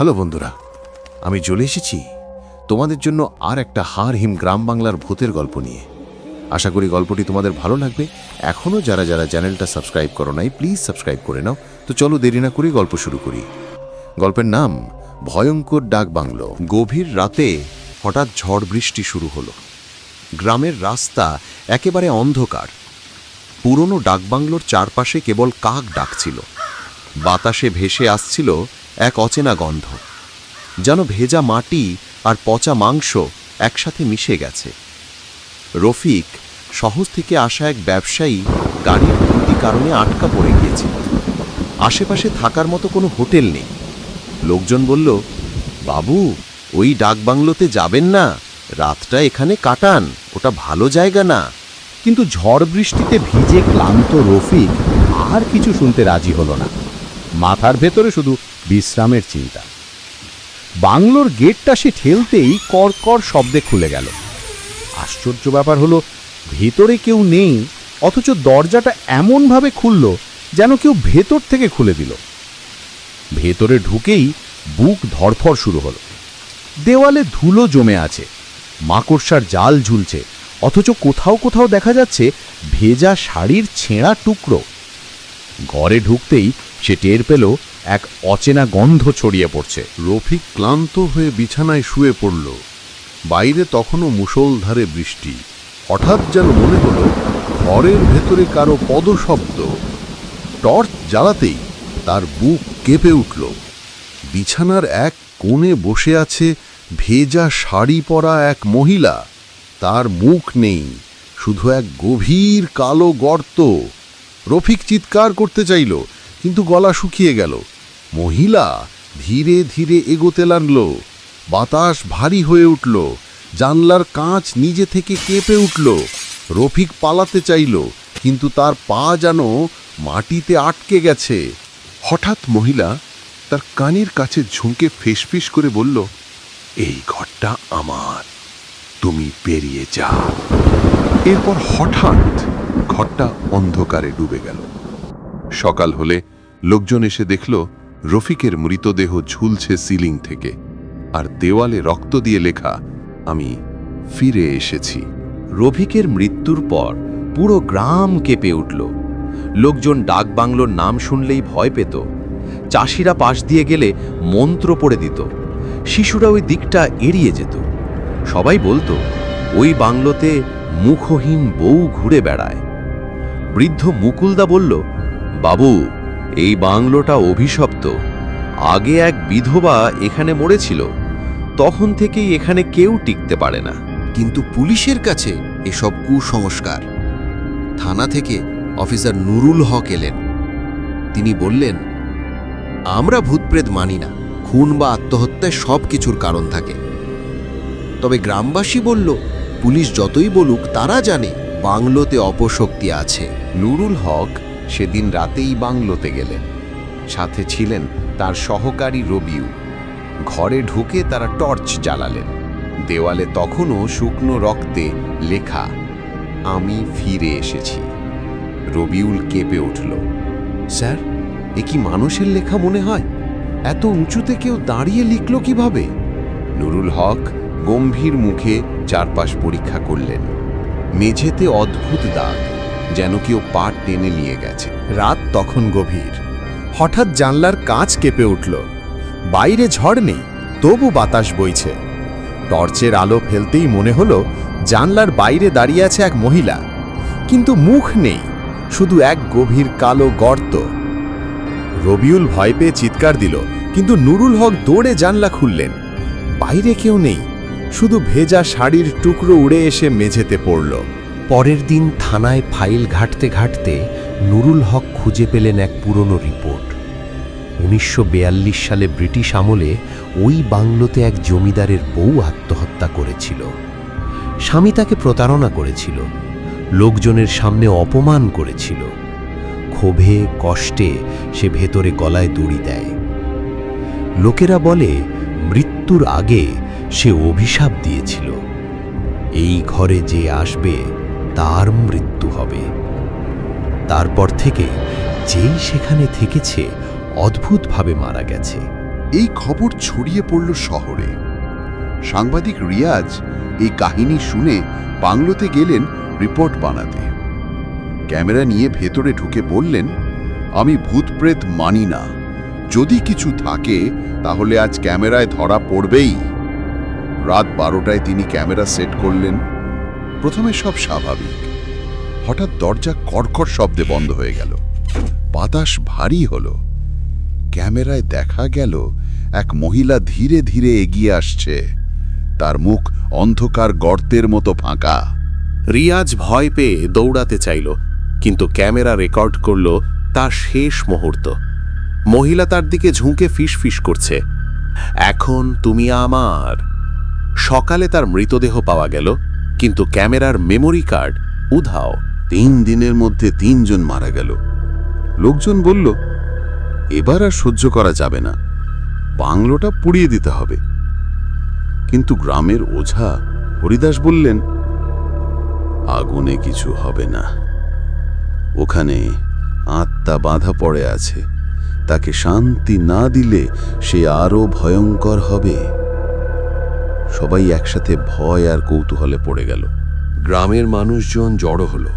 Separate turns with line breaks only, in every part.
Hello বন্ধুরা, আমি চলে এসেছি তোমাদের জন্য আর একটা হার হিম গ্রাম বাংলার ভূতের গল্প নিয়ে। আশা করি গল্পটি তোমাদের ভালো লাগবে। এখনও যারা যারা চ্যানেলটা সাবস্ক্রাইব করো নাই, প্লিজ সাবস্ক্রাইব করে নাও। তো চলো দেরি না করে গল্প শুরু করি। গল্পের নাম, ভয়ঙ্কর ডাক বাংলো। গভীর রাতে হঠাৎ ঝড় বৃষ্টি শুরু হলো। গ্রামের রাস্তা একেবারে অন্ধকার। পুরনো ডাকবাংলোর চারপাশে কেবল কাক ডাকছিল। বাতাসে ভেসে আসছিল এক অচেনা গন্ধ। যেন ভেজা মাটি আর পচা মাংস একসাথে মিশে গেছে। রফিক শহর থেকে আসা এক ব্যবসায়ী গাড়ির ত্রুটি কারণে আটকা পড়ে গিয়েছিল। আশেপাশে থাকার মতো কোনো হোটেল নেই। লোকজন বলল, বাবু, ওই ডাকবাংলোতে যাবেন না। রাতটা এখানে কাটান, ওটা ভালো জায়গা না।
কিন্তু ঝড় বৃষ্টিতে ভিজে ক্লান্ত রফিক আর কিছু শুনতে রাজি হলো না। মাথার ভেতরে শুধু বিশ্রামের চিন্তা। বাংলোর গেটটা সে ঠেলতেই কড়কর শব্দে খুলে গেল। আশ্চর্য ব্যাপার হলো, ভেতরে কেউ নেই, অথচ দরজাটা এমনভাবে খুলল যেন কেউ ভেতর থেকে খুলে দিল। ভেতরে ঢুকেই বুক ধরফর শুরু হলো। দেওয়ালে ধুলো জমে আছে, মাকড়সার জাল ঝুলছে, অথচ কোথাও কোথাও দেখা যাচ্ছে ভেজা শাড়ির ছেঁড়া টুকরো। ঘরে ঢুকতেই সে টের পেল এক অচেনা গন্ধ ছড়িয়ে পড়ছে।
রফিক ক্লান্ত হয়ে বিছানায় শুয়ে পড়ল। বাইরে তখনও মুষলধারে বৃষ্টি। হঠাৎ যেন মনে হলো, ঘরের ভেতরে কারও পদশব্দ। টর্চ জ্বালাতেই তার বুক কেঁপে উঠল। বিছানার এক কোণে বসে আছে ভেজা শাড়ি পরা এক মহিলা। তার মুখ নেই, শুধু এক গভীর কালো গর্ত। রফিক চিৎকার করতে চাইল কিন্তু গলা শুকিয়ে গেল। মহিলা ধীরে ধীরে এগোতে লাগল। বাতাস ভারী হয়ে উঠল। জানলার কাঁচ নিজে থেকে কেঁপে উঠল। রফিক পালাতে চাইল, কিন্তু তার পা যেন মাটিতে আটকে গেছে। হঠাৎ মহিলা তার কানের কাছে ঝুঁকে ফেসফিস করে বলল, এই ঘরটা আমার। তুমি পেরিয়ে যাও। এরপর হঠাৎ ঘরটা অন্ধকারে ডুবে গেল। সকাল হলে লোকজন এসে দেখল রফিকের মৃতদেহ ঝুলছে সিলিং থেকে, আর দেওয়ালে রক্ত দিয়ে লেখা, আমি ফিরে এসেছি।
রফিকের মৃত্যুর পর পুরো গ্রাম কেঁপে উঠল। লোকজন ডাক বাংলোর নাম শুনলেই ভয় পেত। চাষিরা পাশ দিয়ে গেলে মন্ত্র পড়ে দিত। শিশুরা ওই দিকটা এড়িয়ে যেত। সবাই বলতো, ওই বাংলোতে মুখহীন বউ ঘুরে বেড়ায়। বৃদ্ধ মুকুলদা বলল বাবু এই বাংলোটা অভিশপ্ত। আগে এক বিধবা এখানে মরেছিল তখন থেকেই এখানে কেউ টিকতে পারে না।
কিন্তু পুলিশের কাছে এসব কুসংস্কার। থানা থেকে অফিসার নুরুল হক এলেন। তিনি বললেন আমরা ভূতপ্রেত মানি না। খুন বা আত্মহত্যায় সব কিছুর কারণ থাকে। তবে গ্রামবাসী বলল পুলিশ যতই বলুক তারা জানে বাংলোতে অপশক্তি আছে।
নুরুল হক সেদিন রাতেই বাংলোতে গেলেন। সাথে ছিলেন তার সহকারী রবিউ। ঘরে ঢুকে তারা টর্চ জ্বালালেন। দেওয়ালে তখনও শুকনো রক্তে লেখা, আমি ফিরে এসেছি। রবিউল কেঁপে উঠল, স্যার, এ কি মানুষের লেখা মনে হয়? এত উঁচুতে কেউ দাঁড়িয়ে লিখল কীভাবে? নুরুল হক গম্ভীর মুখে চারপাশ পরীক্ষা করলেন। মেঝেতে অদ্ভুত দাগ। যেন কেউ পাট টেনে নিয়ে গেছে।
রাত তখন গভীর। হঠাৎ জানলার কাঁচ কেঁপে উঠল। বাইরে ঝড় নেই, তবু বাতাস বইছে। টর্চের আলো ফেলতেই মনে হলো জানলার বাইরে দাঁড়িয়ে আছে এক মহিলা। কিন্তু মুখ নেই, শুধু এক গভীর কালো গর্ত। রবিউল ভয় পেয়ে চিৎকার দিল, কিন্তু নুরুল হক দৌড়ে জানলা খুললেন। বাইরে কেউ নেই, শুধু ভেজা শাড়ির টুকরো উড়ে এসে মেঝেতে পড়ল।
পরের দিন থানায় ফাইল ঘাঁটতে ঘাঁটতে নুরুল হক খুঁজে পেলেন এক পুরনো রিপোর্ট। উনিশশো সালে ব্রিটিশ আমলে ওই বাংলোতে এক জমিদারের বউ আত্মহত্যা করেছিল। স্বামী তাকে প্রতারণা করেছিল। লোকজনের সামনে অপমান করেছিল। ক্ষোভে, কষ্টে সে ভেতরে গলায় দড়ি দেয়। লোকেরা বলে, মৃত্যুর আগে সে অভিশাপ দিয়েছিল। এই ঘরে যে আসবে তার মৃত্যু হবে। তারপর থেকে যেই সেখানে থেকেছে, অদ্ভুতভাবে মারা গেছে।
এই খবর ছড়িয়ে পড়ল শহরে। সাংবাদিক রিয়াজ এই কাহিনী শুনে বাংলোতে গেলেন রিপোর্ট বানাতে। ক্যামেরা নিয়ে ভেতরে ঢুকে বললেন, আমি ভূতপ্রেত মানি না। যদি কিছু থাকে, তাহলে আজ ক্যামেরায় ধরা পড়বেই। রাত বারোটায় তিনি ক্যামেরা সেট করলেন। প্রথমে সব স্বাভাবিক। হঠাৎ দরজা কড়কড় শব্দে বন্ধ হয়ে গেল। বাতাস ভারী হলো। ক্যামেরায় দেখা গেল, এক মহিলা ধীরে ধীরে এগিয়ে আসছে। তার মুখ অন্ধকার গর্তের মতো ফাঁকা।
রিয়াজ ভয় পেয়ে দৌড়াতে চাইল, কিন্তু ক্যামেরা রেকর্ড করল তার শেষ মুহূর্ত। মহিলা তার দিকে ঝুঁকে ফিস ফিস করছে। এখন তুমি আমার। সকালে তার মৃতদেহ পাওয়া গেল কিন্তু ক্যামেরার মেমোরি কার্ড উধাও।
তিন দিনের মধ্যে তিনজন মারা গেল। লোকজন বলল, এবার আর সহ্য করা যাবে না। বাংলোটা পুড়িয়ে দিতে হবে। কিন্তু গ্রামের ওঝা হরিদাস বললেন, আগুনে কিছু হবে না। ওখানে আত্মা বাঁধা পড়ে আছে। তাকে শান্তি না দিলে সে আরও ভয়ঙ্কর হবে। সবাই একসাথে ভয় আর কৌতূহলে পড়ে গেল।
গ্রামের মানুষজন জড়ো হলো।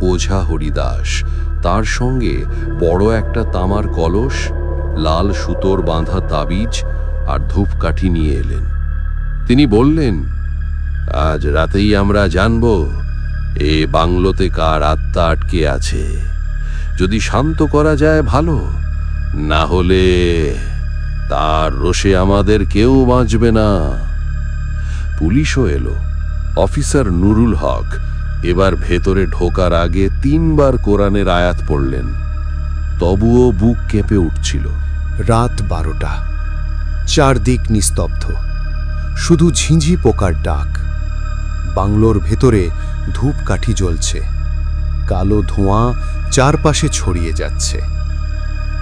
ওঝা হরিদাস, তার সঙ্গে বড় একটা তামার কলস, লাল সুতোর বাঁধা তাবিজ আর ধূপকাঠি নিয়ে এলেন। তিনি বললেন, আজ রাতেই আমরা জানব, এ বাংলোতে কার আত্মা আটকে আছে। যদি শান্ত করা যায় ভালো, না হলে তার রোষে আমাদের কেউ বাঁচবে না। পুলিশও এলো। অফিসার নুরুল হক এবার ভেতরে ঢোকার আগে তিনবার কোরআনের আয়াত পড়লেন। তবুও বুক কেঁপে উঠছিল।
রাত বারোটা। চারদিক নিস্তব্ধ। শুধু ঝিঁঝি পোকার ডাক। বাংলোর ভেতরে ধূপকাঠি জ্বলছে। কালো ধোঁয়া চারপাশে ছড়িয়ে যাচ্ছে।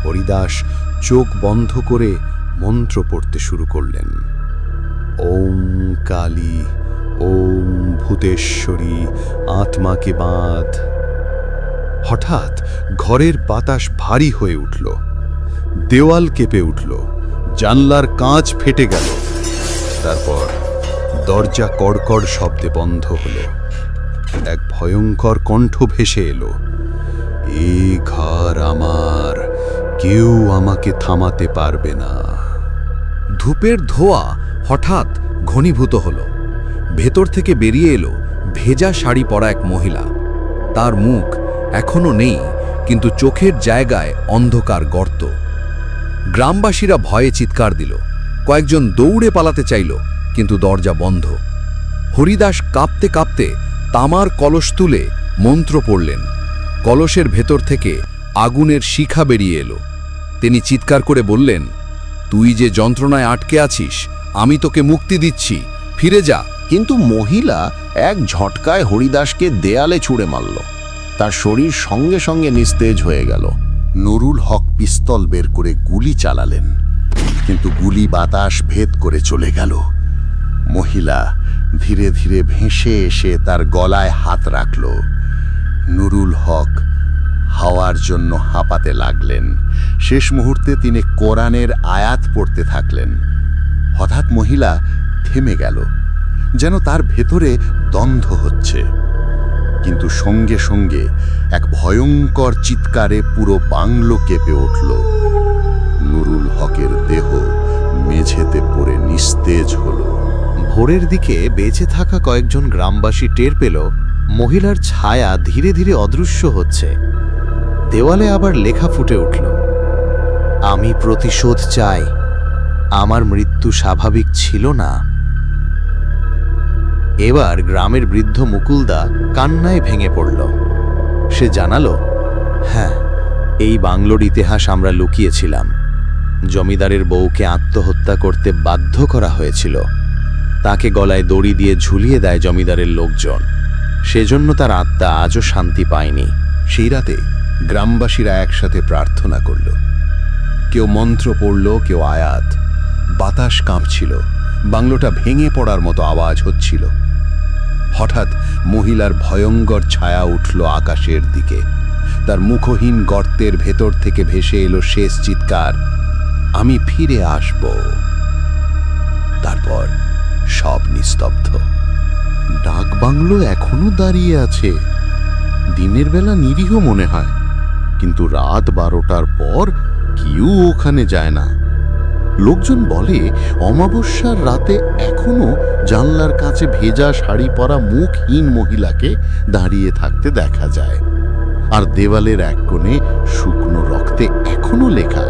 হরিদাস চোখ বন্ধ করে মন্ত্র পড়তে শুরু করলেন। ওম কালী, ওম ভূতেশ্বরী, আত্মাকে বাঁধ। হঠাৎ ঘরের বাতাস ভারী হয়ে উঠল। দেওয়াল কেঁপে উঠল। জানলার কাঁচ ফেটে গেল। তারপর দরজা কড়কড় শব্দে বন্ধ হলো। এক ভয়ঙ্কর কণ্ঠ ভেসে এলো। এ ঘর আমার, কেউ আমাকে থামাতে পারবে না।
ধূপের ধোয়া হঠাৎ ঘনীভূত হল। ভেতর থেকে বেরিয়ে এলো ভেজা শাড়ি পরা এক মহিলা। তার মুখ এখনও নেই, কিন্তু চোখের জায়গায় অন্ধকার গর্ত। গ্রামবাসীরা ভয়ে চিৎকার দিল। কয়েকজন দৌড়ে পালাতে চাইল, কিন্তু দরজা বন্ধ। হরিদাস কাঁপতে কাঁপতে তামার কলস তুলে মন্ত্র পড়লেন। কলসের ভেতর থেকে আগুনের শিখা বেরিয়ে এলো। তিনি চিৎকার করে বললেন, তুই যে যন্ত্রণায় আটকে আছিস আমি তোকে মুক্তি দিচ্ছি। ফিরে যা।
কিন্তু মহিলা এক ঝটকায় হরিদাসকে দেয়ালে ছুঁড়ে মারল। তার শরীর সঙ্গে সঙ্গে নিস্তেজ হয়ে গেল।
নুরুল হক পিস্তল বের করে গুলি চালালেন। কিন্তু গুলি বাতাস ভেদ করে চলে গেল। মহিলা ধীরে ধীরে ভেসে এসে তার গলায় হাত রাখল। নুরুল হক হাওয়ার জন্য হাঁপাতে লাগলেন। শেষ মুহূর্তে তিনি কোরআনের আয়াত পড়তে থাকলেন। হঠাৎ মহিলা থেমে গেল, যেন তার ভেতরে দ্বন্দ্ব হচ্ছে। কিন্তু সঙ্গে সঙ্গে এক ভয়ঙ্কর চিৎকারে পুরো বাংলো কেঁপে উঠল। নুরুল হকের দেহ মেঝেতে পড়ে নিস্তেজ হল।
ভোরের দিকে বেঁচে থাকা কয়েকজন গ্রামবাসী টের পেল, মহিলার ছায়া ধীরে ধীরে অদৃশ্য হচ্ছে। দেওয়ালে আবার লেখা ফুটে উঠল, আমি প্রতিশোধ চাই। আমার মৃত্যু স্বাভাবিক ছিল না। এবার গ্রামের বৃদ্ধ মুকুলদা কান্নায় ভেঙে পড়ল। সে জানালো হ্যাঁ এই বাংলোর ইতিহাস আমরা লুকিয়েছিলাম। জমিদারের বউকে আত্মহত্যা করতে বাধ্য করা হয়েছিল। তাকে গলায় দড়ি দিয়ে ঝুলিয়ে দেয় জমিদারের লোকজন। সেজন্য তার আত্মা আজও শান্তি পায়নি।
সেই রাতে গ্রামবাসীরা একসাথে প্রার্থনা করল। কেউ মন্ত্র পড়ল, কেউ আয়াত। বাতাস কাঁপছিল। বাংলোটা ভেঙে পড়ার মতো আওয়াজ হচ্ছিল। হঠাৎ মহিলার ভয়ঙ্কর ছায়া উঠল আকাশের দিকে। তার মুখহীন গর্তের ভেতর থেকে ভেসে এলো শেষ চিৎকার, আমি ফিরে আসব। তারপর সব নিস্তব্ধ। ডাক বাংলো এখনও দাঁড়িয়ে আছে। দিনের বেলা নিরীহ মনে হয়, কিন্তু রাত বারোটার পর কেউ ওখানে যায় না। লোকজন বলে, অমাবস্যার রাতে এখনও জানলার কাছে ভেজা শাড়ি পরা মুখহীন মহিলাকে দাঁড়িয়ে থাকতে দেখা যায়। আর দেওয়ালের এক কোণে শুকনো রক্তে এখনও লেখা,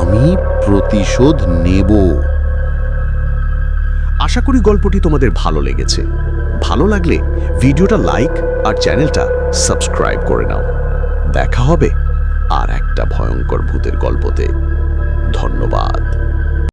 আমি প্রতিশোধ নেব।
আশা করি গল্পটি তোমাদের ভালো লেগেছে। ভালো লাগলে ভিডিওটা লাইক আর চ্যানেলটা সাবস্ক্রাইব করে নাও। দেখা হবে আর একটা ভয়ঙ্কর ভূতের গল্পতে। ধন্যবাদ।